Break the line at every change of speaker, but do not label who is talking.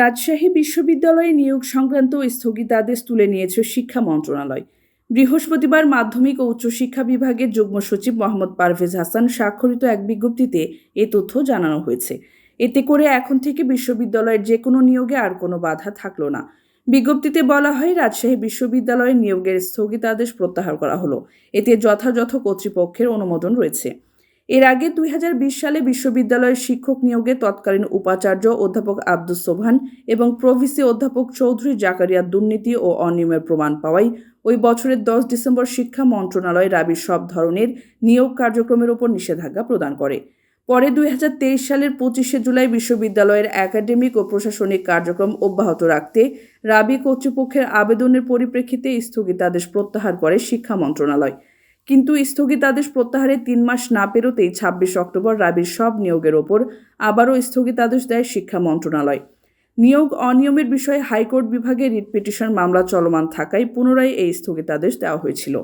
রাজশাহী বিশ্ববিদ্যালয়ে নিয়োগ সংক্রান্ত স্থগিতাদেশ তুলে নিয়েছে শিক্ষা মন্ত্রণালয়। বৃহস্পতিবার মাধ্যমিক ও উচ্চশিক্ষা বিভাগের যুগ্ম সচিব মোহাম্মদ পারভেজ হাসান স্বাক্ষরিত এক বিজ্ঞপ্তিতে এ তথ্য জানানো হয়েছে। এতে করে এখন থেকে বিশ্ববিদ্যালয়ের যে কোনো নিয়োগে আর কোনো বাধা থাকল না। বিজ্ঞপ্তিতে বলা হয়, রাজশাহী বিশ্ববিদ্যালয়ে নিয়োগের স্থগিতাদেশ প্রত্যাহার করা হলো। এতে যথাযথ কর্তৃপক্ষের অনুমোদন রয়েছে। এর আগে দুই হাজার বিশ সালে বিশ্ববিদ্যালয়ের শিক্ষক নিয়োগে তৎকালীন উপাচার্য অধ্যাপক আব্দুস সোবহান এবং প্রভিসি অধ্যাপক চৌধুরী জাকারিয়া দুর্নীতি ও অনিয়মের প্রমাণ পাওয়ায় ওই বছরের দশ ডিসেম্বর শিক্ষা মন্ত্রণালয় রাবির সব ধরনের নিয়োগ কার্যক্রমের ওপর নিষেধাজ্ঞা প্রদান করে। পরে দুই হাজার তেইশ সালের পঁচিশে জুলাই বিশ্ববিদ্যালয়ের একাডেমিক ও প্রশাসনিক কার্যক্রম অব্যাহত রাখতে রাবি কর্তৃপক্ষের আবেদনের পরিপ্রেক্ষিতে স্থগিতাদেশ প্রত্যাহার করে শিক্ষা মন্ত্রণালয়। কিন্তু স্থগিতাদেশ প্রত্যাহারে তিন মাস না পেরোতেই ছাব্বিশ অক্টোবর রাবির সব নিয়োগের ওপর আবারও স্থগিতাদেশ দেয় শিক্ষা মন্ত্রণালয়। নিয়োগ অনিয়মের বিষয়ে হাইকোর্ট বিভাগে রিট পিটিশন মামলা চলমান থাকায় পুনরায় এই স্থগিতাদেশ দেওয়া হয়েছিল।